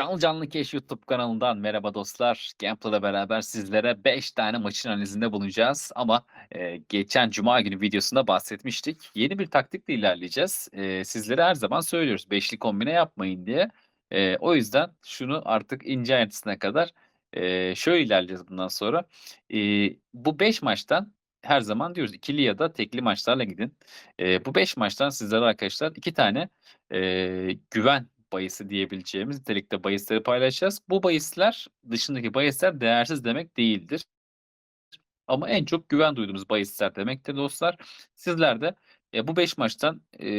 Canlı Canlı Keş YouTube kanalından merhaba dostlar. Gameplay'la beraber sizlere 5 tane maçın analizinde bulunacağız. Ama e, geçen Cuma günü videosunda bahsetmiştik. Yeni bir taktikle ilerleyeceğiz. E, sizlere her zaman söylüyoruz beşli kombine yapmayın diye. E, o yüzden şunu artık ince ayrıntısına kadar e, şöyle ilerleyeceğiz bundan sonra. E, bu 5 maçtan her zaman diyoruz ikili ya da tekli maçlarla gidin. E, bu 5 maçtan sizlere arkadaşlar 2 tane e, güven bahisi diyebileceğimiz nitelikte bahisleri paylaşacağız. Bu bahisler dışındaki bahisler değersiz demek değildir. Ama en çok güven duyduğumuz bahisler demektir dostlar. Sizler de e, bu 5 maçtan e,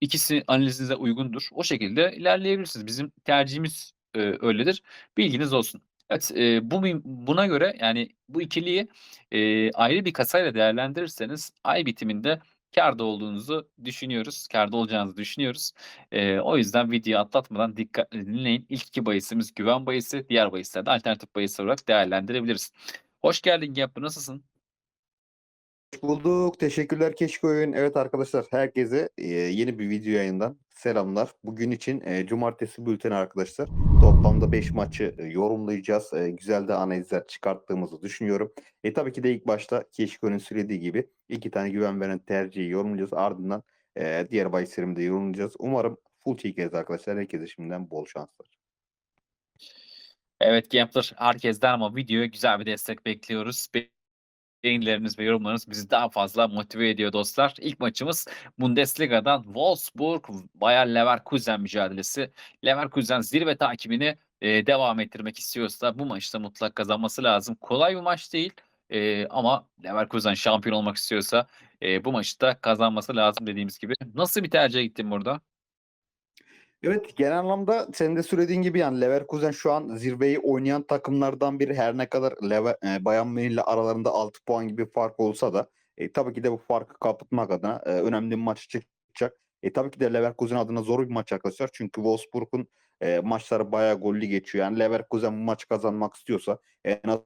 ikisi analizinize uygundur. O şekilde ilerleyebilirsiniz. Bizim tercihimiz e, öyledir. Bilginiz olsun. Evet, e, bu buna göre yani bu ikiliyi e, ayrı bir kasayla değerlendirirseniz ay bitiminde kârda olduğunuzu düşünüyoruz. Kârda olacağınızı düşünüyoruz. Eee, o yüzden videoyu atlatmadan dikkatli dinleyin. İlk 2 bahisimiz güven bahisi, diğer bahisleri de alternatif bahis olarak değerlendirebiliriz. Hoş geldin Gapı, nasılsın? Bulduk. Teşekkürler Keşkoyun. Evet arkadaşlar herkese e, yeni bir video yayından selamlar. Bugün için e, cumartesi bülteni arkadaşlar. Toplamda 5 maçı e, yorumlayacağız. Güzel de analizler çıkarttığımızı düşünüyorum. E tabii ki de ilk başta Keşkoyun'un söylediği gibi iki tane güven veren tercihi yorumlayacağız. Ardından diğer bahislerimi de yorumlayacağız. Umarım full çekeriz arkadaşlar. Herkese şimdiden bol şanslar. Evet Gambler herkesten ama videoya güzel bir destek bekliyoruz. Beğenileriniz ve yorumlarınız bizi daha fazla motive ediyor dostlar. İlk maçımız Bundesliga'dan Wolfsburg Bayer Leverkusen mücadelesi. Leverkusen zirve takibini e, devam ettirmek istiyorsa bu maçta mutlak kazanması lazım. Kolay bir maç değil e, ama Leverkusen şampiyon olmak istiyorsa e, bu maçta kazanması lazım dediğimiz gibi. Nasıl bir tercih gittin burada? Evet genel anlamda senin de söylediğin gibi yani Leverkusen şu an zirveyi oynayan takımlardan biri her ne kadar Lever, e, Bayern Münih ile aralarında 6 puan gibi fark olsa da e, tabii ki de bu farkı kapatmak adına e, önemli bir maç çıkacak. E, tabii ki de Leverkusen adına zor bir maç arkadaşlar. Çünkü Wolfsburg'un e, maçları bayağı gollü geçiyor. Yani Leverkusen bu maçı kazanmak istiyorsa en az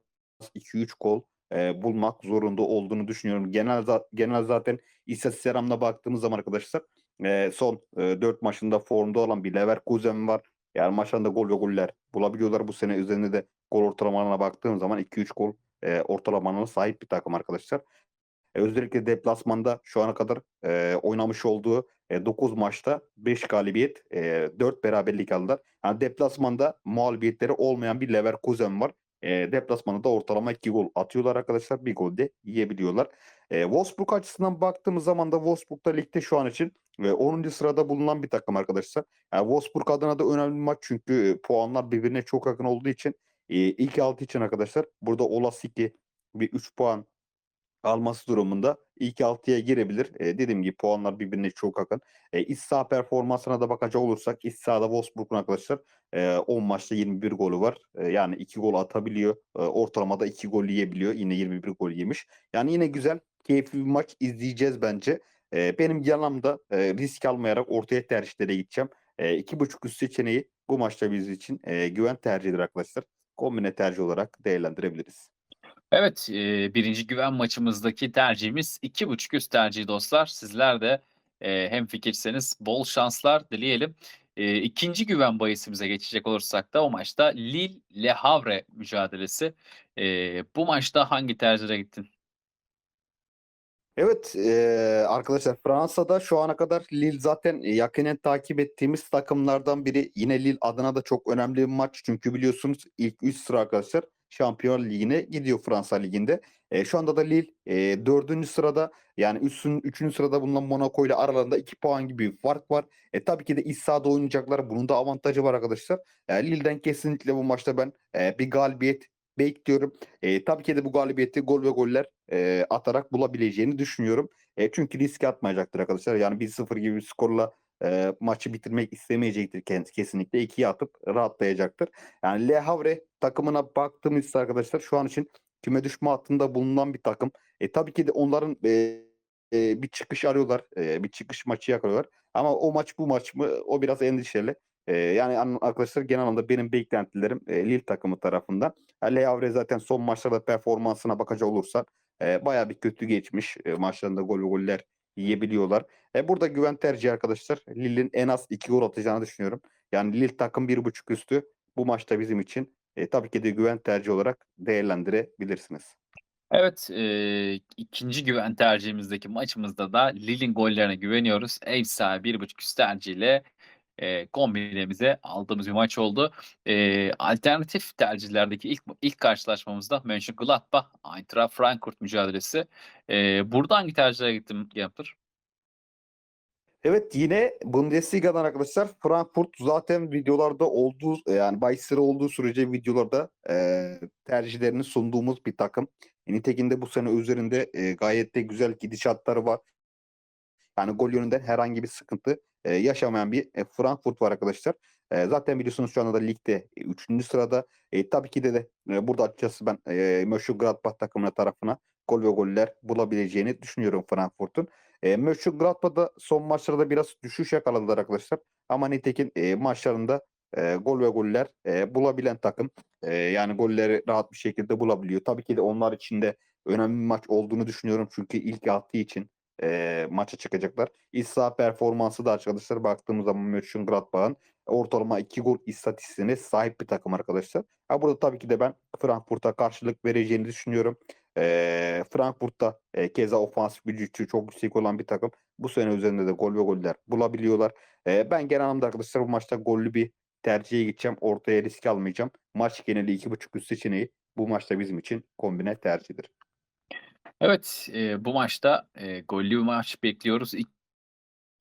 2-3 gol e, bulmak zorunda olduğunu düşünüyorum. Genel genel zaten istatistiklerine baktığımız zaman arkadaşlar e, son e, 4 maçında formda olan bir Leverkusen var. Yani maçlarında gol ve goller bulabiliyorlar. Bu sene üzerinde de gol ortalamalarına baktığım zaman 2-3 gol e, ortalamalarına sahip bir takım arkadaşlar. E, özellikle deplasmanda şu ana kadar e, oynamış olduğu e, 9 maçta 5 galibiyet, e, 4 beraberlik aldılar. Yani deplasmanda mağlubiyetleri olmayan bir Leverkusen var. E, deplasmanda da ortalama 2 gol atıyorlar arkadaşlar. Bir gol de yiyebiliyorlar. E, Wolfsburg açısından baktığımız zaman da Wolfsburg da ligde şu an için e, 10. sırada bulunan bir takım arkadaşlar. Yani Wolfsburg adına da önemli bir maç çünkü e, puanlar birbirine çok yakın olduğu için e, ilk 6 için arkadaşlar burada olası ki bir 3 puan alması durumunda ilk 6'ya girebilir. E, dediğim gibi puanlar birbirine çok yakın. E, iç saha performansına da bakacak olursak iç sahada Wolfsburg'un arkadaşlar e, 10 maçta 21 golü var. E, yani 2 gol atabiliyor. E, ortalamada 2 gol yiyebiliyor. Yine 21 gol yemiş. Yani yine güzel, keyifli bir maç izleyeceğiz bence. E, benim yanımda e, risk almayarak ortaya tercihlere gideceğim. E, 2.5 üst seçeneği bu maçta biz için e, güven tercihidir arkadaşlar. Kombine tercih olarak değerlendirebiliriz. Evet, eee, 1. güven maçımızdaki tercihimiz 2.5 üst tercihi dostlar. Sizler de eee, hemfikirseniz bol şanslar dileyelim. Eee, 2. güven bahisimize geçecek olursak da o maçta Lille-Le Havre mücadelesi. Eee, bu maçta hangi tercihe gittin? Evet eee, arkadaşlar Fransa'da şu ana kadar Lille zaten yakinen takip ettiğimiz takımlardan biri. Yine Lille adına da çok önemli bir maç. Çünkü biliyorsunuz ilk 3 sıra arkadaşlar Şampiyon Ligi'ne gidiyor Fransa Ligi'nde. E, şu anda da Lille e, 4. sırada yani 3. 3. sırada bulunan Monaco ile aralarında 2 puan gibi bir fark var. E, tabii ki de iç sahada oynayacaklar. Bunun da avantajı var arkadaşlar. E, Lille'den kesinlikle bu maçta ben e, bir galibiyet bekliyorum. E, tabii ki de bu galibiyeti gol ve goller e, atarak bulabileceğini düşünüyorum. E, çünkü risk atmayacaktır arkadaşlar. Yani 1-0 gibi bir skorla e, maçı bitirmek istemeyecektir kendisi kesinlikle. 2'ye atıp rahatlayacaktır. Yani Le Havre takımına baktığımızda arkadaşlar şu an için küme düşme hattında bulunan bir takım. E, tabii ki de onların e, e, bir çıkış arıyorlar. E, bir çıkış maçı yakalıyorlar. Ama o maç bu maç mı o biraz endişeli. E, yani arkadaşlar genel anlamda benim beklentilerim e, Lille takımı tarafından. Le Havre zaten son maçlarda performansına bakacak olursak e, bayağı bir kötü geçmiş. E, maçlarında gol ve goller yiyebiliyorlar. E, burada güven tercihi arkadaşlar. Lille'in en az 2 gol atacağını düşünüyorum. Yani Lille takım 1.5 üstü bu maçta bizim için e, tabii ki de güven tercihi olarak değerlendirebilirsiniz. Evet, eee, 2. güven tercihimizdeki maçımızda da Lille'in gollerine güveniyoruz. Ev sahibi 1.5 üst tercihiyle eee, kombinemize aldığımız bir maç oldu. Eee, alternatif tercihlerdeki ilk ilk karşılaşmamızda Mönchengladbach Eintracht Frankfurt mücadelesi. Eee, burada hangi tercihlere gittin Gamper? Evet yine Bundesliga'dan arkadaşlar Frankfurt zaten videolarda olduğu yani bahisleri olduğu sürece videolarda eee, tercihlerini sunduğumuz bir takım. Nitekim de bu sene üzerinde eee, gayet de güzel gidişatları var. Yani gol yönünden herhangi bir sıkıntı eee, yaşamayan bir e, Frankfurt var arkadaşlar. Eee, zaten biliyorsunuz şu anda da ligde 3. sırada. E, tabii ki de, de e, burada açıkçası ben e, Mönchengladbach takımına tarafına gol ve goller bulabileceğini düşünüyorum Frankfurt'un. E, Mönchengladbach'da son maçlarda biraz düşüş yakaladılar arkadaşlar. Ama nitekim e, maçlarında e, gol ve goller e, bulabilen takım. E, yani golleri rahat bir şekilde bulabiliyor. Tabii ki de onlar için de önemli bir maç olduğunu düşünüyorum. Çünkü ilk attığı için e, maça çıkacaklar. İç saha performansı da arkadaşlar baktığımız zaman Mönchengladbach'ın ortalama 2 gol istatistiğine sahip bir takım arkadaşlar. Ha burada tabii ki de ben Frankfurt'a karşılık vereceğini düşünüyorum. E, Frankfurt'ta e, keza ofansif gücü çok yüksek olan bir takım. Bu sene üzerinde de gol ve goller bulabiliyorlar. E, ben genel anlamda arkadaşlar bu maçta gollü bir tercihe gideceğim. Ortaya risk almayacağım. Maç geneli 2.5 üst seçeneği bu maçta bizim için kombine tercihidir. Evet, eee, bu maçta eee, gollü bir maç bekliyoruz. İk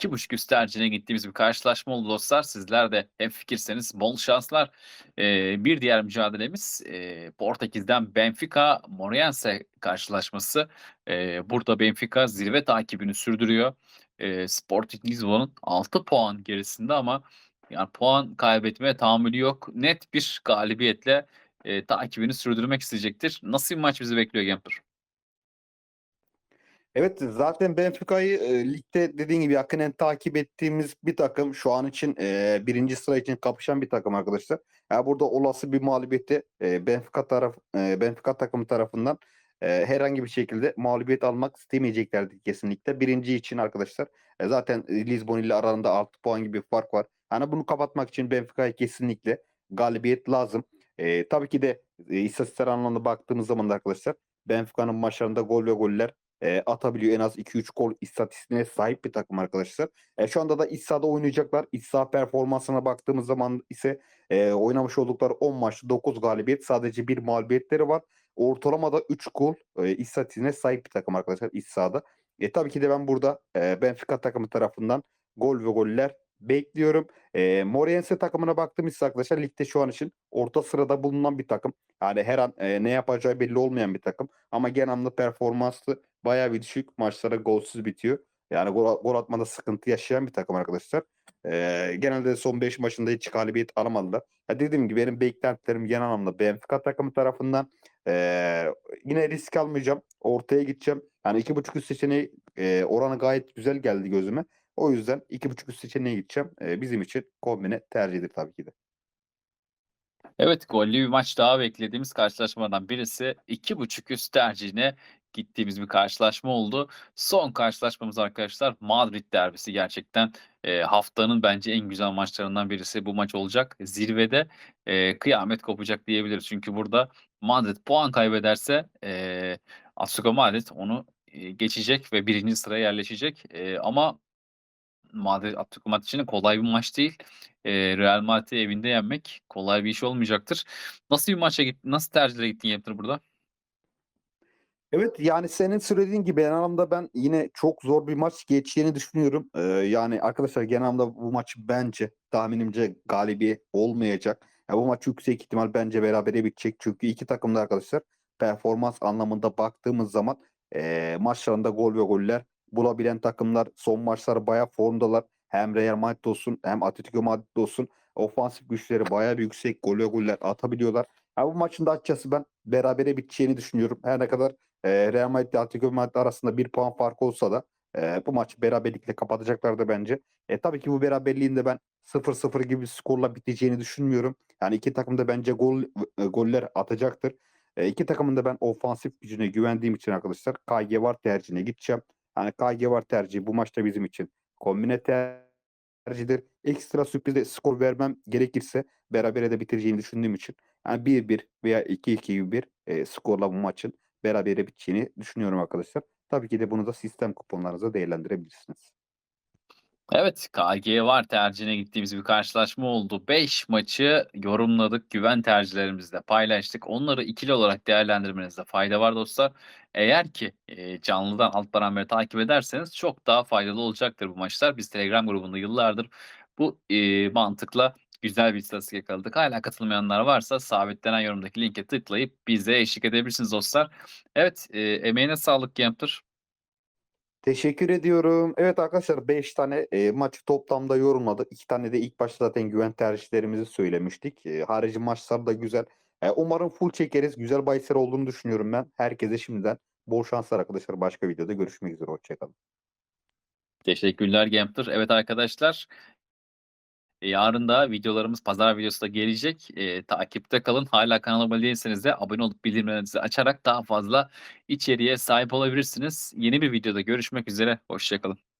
2.5 üst tercihine gittiğimiz bir karşılaşma oldu dostlar. Sizler de hemfikirseniz bol şanslar. Eee, bir diğer mücadelemiz eee, Portekiz'den Benfica Moreirense karşılaşması. Eee, burada Benfica zirve takibini sürdürüyor. Eee, Sporting Lisbon'un 6 puan gerisinde ama yani puan kaybetmeye tahammülü yok. Net bir galibiyetle eee, takibini sürdürmek isteyecektir. Nasıl bir maç bizi bekliyor Gamper? Evet zaten Benfica'yı e, ligde dediğin gibi yakinen takip ettiğimiz bir takım. Şu an için e, birinci sıra için kapışan bir takım arkadaşlar. Ya burada olası bir mağlubiyeti e, Benfica taraf e, Benfica takımı tarafından e, herhangi bir şekilde mağlubiyet almak istemeyeceklerdi kesinlikle. Birinci için arkadaşlar e, zaten e, Lisbon ile aralarında 6 puan gibi bir fark var. Hani bunu kapatmak için Benfica'ya kesinlikle galibiyet lazım. E, tabii ki de e, istatistikler anlamında baktığımız zaman da arkadaşlar Benfica'nın maçlarında gol ve goller e, atabiliyor. En az 2-3 gol istatistiğine sahip bir takım arkadaşlar. E, şu anda da iç sahada oynayacaklar. İç saha performansına baktığımız zaman ise e, oynamış oldukları 10 maçta 9 galibiyet sadece bir mağlubiyetleri var. Ortalamada 3 gol e, istatistiğine sahip bir takım arkadaşlar iç sahada. E, tabii ki de ben burada e, Benfica takımı tarafından gol ve goller bekliyorum. E, Moreirense takımına baktığımız arkadaşlar ligde şu an için orta sırada bulunan bir takım. Yani her an e, ne yapacağı belli olmayan bir takım. Ama genel anlamda performansı bayağı bir düşük. Maçlara golsüz bitiyor. Yani gol, gol atmada sıkıntı yaşayan bir takım arkadaşlar. Ee, genelde son 5 maçında hiç galibiyet alamadılar. Ya dediğim gibi benim beklentilerim genel anlamda Benfica takımı tarafından ee, yine risk almayacağım. Ortaya gideceğim. Yani 2.5 üst seçeneği e, oranı gayet güzel geldi gözüme. O yüzden 2.5 üst seçeneğe gideceğim. E, bizim için kombine tercihidir tabii ki de. Evet, gollü bir maç daha beklediğimiz karşılaşmalardan birisi 2.5 üst tercihine gittiğimiz bir karşılaşma oldu. Son karşılaşmamız arkadaşlar Madrid derbisi gerçekten e, haftanın bence en güzel maçlarından birisi bu maç olacak. Zirvede e, kıyamet kopacak diyebiliriz. Çünkü burada Madrid puan kaybederse e, Atletico Madrid onu e, geçecek ve birinci sıraya yerleşecek. E, ama Madrid Atletico Madrid için kolay bir maç değil. Eee, Real Madrid'i evinde yenmek kolay bir iş olmayacaktır. Nasıl bir maça gittin? Nasıl tercihlere gittin Yaptır burada? Evet yani senin söylediğin gibi genel anlamda ben yine çok zor bir maç geçeceğini düşünüyorum. Ee, yani arkadaşlar genel anlamda bu maç bence tahminimce galibi olmayacak. Ya bu maç yüksek ihtimal bence berabere bitecek. Çünkü iki takım da arkadaşlar performans anlamında baktığımız zaman eee, maçlarında gol ve goller bulabilen takımlar. Son maçları bayağı formdalar. Hem Real Madrid olsun hem Atletico Madrid olsun. Ofansif güçleri bayağı yüksek. Gol ve goller atabiliyorlar. Ya bu maçın da açıkçası ben berabere biteceğini düşünüyorum. Her ne kadar e, Real Madrid ile Atletico Madrid arasında bir puan fark olsa da e, bu maçı beraberlikle kapatacaklardı bence. E, tabii ki bu beraberliğin de ben 0-0 gibi skorla biteceğini düşünmüyorum. Yani iki takım da bence gol e, goller atacaktır. E, iki takımın da ben ofansif gücüne güvendiğim için arkadaşlar KG var tercihine gideceğim. Yani KG var tercihi bu maçta bizim için kombine ter tercihdir. Ekstra sürprize skor vermem gerekirse berabere de bitireceğini düşündüğüm için yani 1-1 veya 2-2 gibi bir e, skorla bu maçın berabere biteceğini düşünüyorum arkadaşlar. Tabii ki de bunu da sistem kuponlarınızda değerlendirebilirsiniz. Evet, KG var tercihine gittiğimiz bir karşılaşma oldu. 5 maçı yorumladık, güven tercihlerimizle paylaştık. Onları ikili olarak değerlendirmenizde fayda var dostlar. Eğer ki e, canlıdan alt parametre takip ederseniz çok daha faydalı olacaktır bu maçlar. Biz Telegram grubunda yıllardır bu e, mantıkla güzel bir istatistik yakaladık. Hala katılmayanlar varsa sabitlenen yorumdaki linke tıklayıp bize eşlik edebilirsiniz dostlar. Evet, e, emeğine sağlık Gamper. Teşekkür ediyorum. Evet arkadaşlar 5 tane e, maçı toplamda yorumladık. 2 tane de ilk başta zaten güven tercihlerimizi söylemiştik. E, harici maçlar da güzel. E, umarım full çekeriz. Güzel bahisler olduğunu düşünüyorum ben. Herkese şimdiden bol şanslar arkadaşlar. Başka videoda görüşmek üzere. Hoşçakalın. Teşekkürler Gamper. Evet arkadaşlar. E, Yarın da videolarımız pazar videosu da gelecek. E, takipte kalın. Hala kanala abone değilseniz de abone olup bildirimlerinizi açarak daha fazla içeriğe sahip olabilirsiniz. Yeni bir videoda görüşmek üzere. Hoşçakalın.